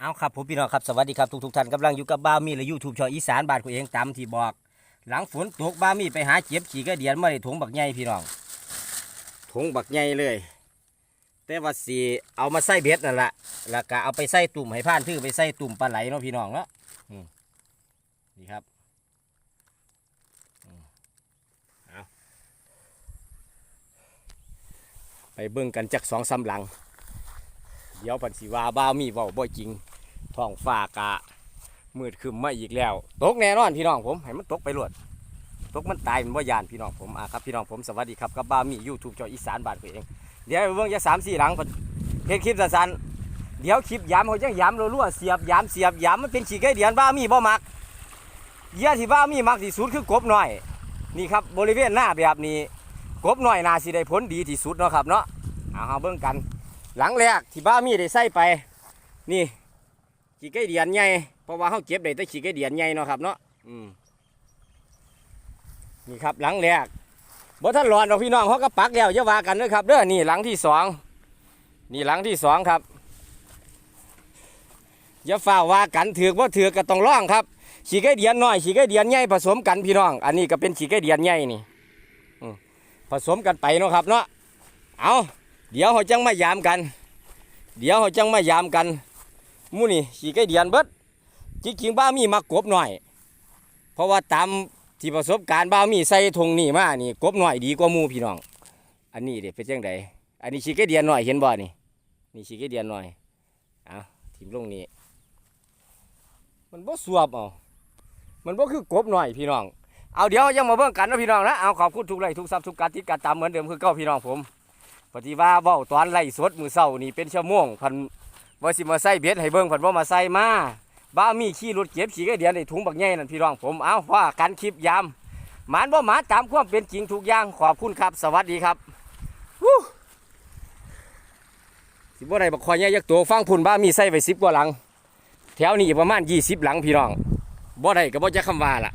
เอาครับผมพี่น้องครับสวัสดีครับทุกทุกท่านกำลังอยู่กับบ้ามีและยูทูบชออีสานบ้านกูเองตามที่บอก หลังฝนตกบ้ามีไปหาเจ็บขี่กระเดียนมาในถุงบักใหญ่พี่น้องถุงบักใหญ่เลย แต่ว่าสีเอามาใส่เบ็ดนั่นแหละแล้วก็เอาไปใส่ตุ่มให้ผ่านทื่อไปใส่ตุ่มปลาไหลเนาะพี่น้องเนาะนี่ครับเอาไปเบิ่งกันจักสองสามหลัง เดี๋ยวพันสิวาบ้ามีเว้าบ่จริงท้องฟ้ากะมืดขึ้นมาอีกแล้ว ตกแน่นอนพี่น้องผมให้มันตกไปรวดตกมันตายมันบ่ยานพี่น้องผมอะครับพี่น้องผมสวัสดีครับกับบ้ามียูทูบจออีสานบ้านตัวเองเดี๋ยวเบิ่งจะสามสี่หลังเพิ่นคลิปสั้นๆเดี๋ยวคลิปย้ำเขาจังย้ำรัวๆเสียบย้ำเสียบย้ำมันเป็นฉีกไก่เดียนบ้ามีบ่มักเยื่อที่บ้ามีมักที่สุดคือกบหน่อย นี่ครับบริเวณหน้าแบบนี้ กบหน่อยนาสิได้ผลดีที่สุดเนาะครับเนาะเอาเฮาเบิ่งกัน หลังแรกที่บ้ามีได้ใส่ไป นี่ขี้ไก่เดียนใหญ่เพราะว่าเขาเก็บได้แต่ขี้ไก่เดียนใหญ่เนาะครับเนาะอืมนี่ครับหลังแรกบ่ท่านหลอนดอกพี่น้องเขาก็ปักแล้วอย่าว่ากันเด้อครับเด้อนี่หลังที่สองนี่หลังที่สองครับอย่าฝ่าว่ากันถือว่าถือก็ต้องร้องครับขี้ไก่เดียนน้อยขี้ไก่เดียนใหญ่ผสมกันพี่น้อง อันนี้ก็เป็นขี้ไก่เดียนใหญ่นี่อืผสมกันไปเนาะครับเนาะเอา เดี๋ยวเขาจังมายามกัน เดี๋ยวเขาจังมายามกันมู่นี่ขี่ไก่เดียนเบิดจริงๆบ้ามีมากบหน่อย เพราะว่าตามที่ประสบการณ์บ้ามีใส่ธงนี่มานี่กบหน่อยดีกว่ามูพี่น้อง อันนี้เด็เป็นจังไดอันนี้ขี่ไก่เดียนหน่อยเห็นบ่นี่นี่ขี่ไก่เดียนหน่อยเอาทีมลงนี้มันบ่สวบเอามันบ่คือกบหน่อยพี่น้องเอาเดี๋ยวยังมาเบิ่งกันนะพี่น้องนะเอาขอบคุณทุกไลค์ทุกซับทุกการติดการตามเหมือนเดิมคือเก้าพี่น้องผม ปฏิว่าเว้าตอนไล่สดมือเศร้านี่เป็นชั่วโมงพันว่าสิมาใส่เบ็ดให้เบิ่งพันว่ามาใส่มาบ้ามีขี้รถเก็บขี้ก็เดียนในถุงบักใหญ่นั่นพี่รองผมเอาว่ากันคลิปยามหมานบ่หมาตามความเป็นจริงทุกอย่างขอบคุณครับ สวัสดีครับวู้สิบ่ได้บักคอยใหญ่ยักตัวฟังพุ่นบ้ามีใส่ไว้สิบกว่าหลัง แถวนี้ประมาณยี่สิบหลังพี่น้องบ่ได้ก็บ่จะคำว่าล่ะ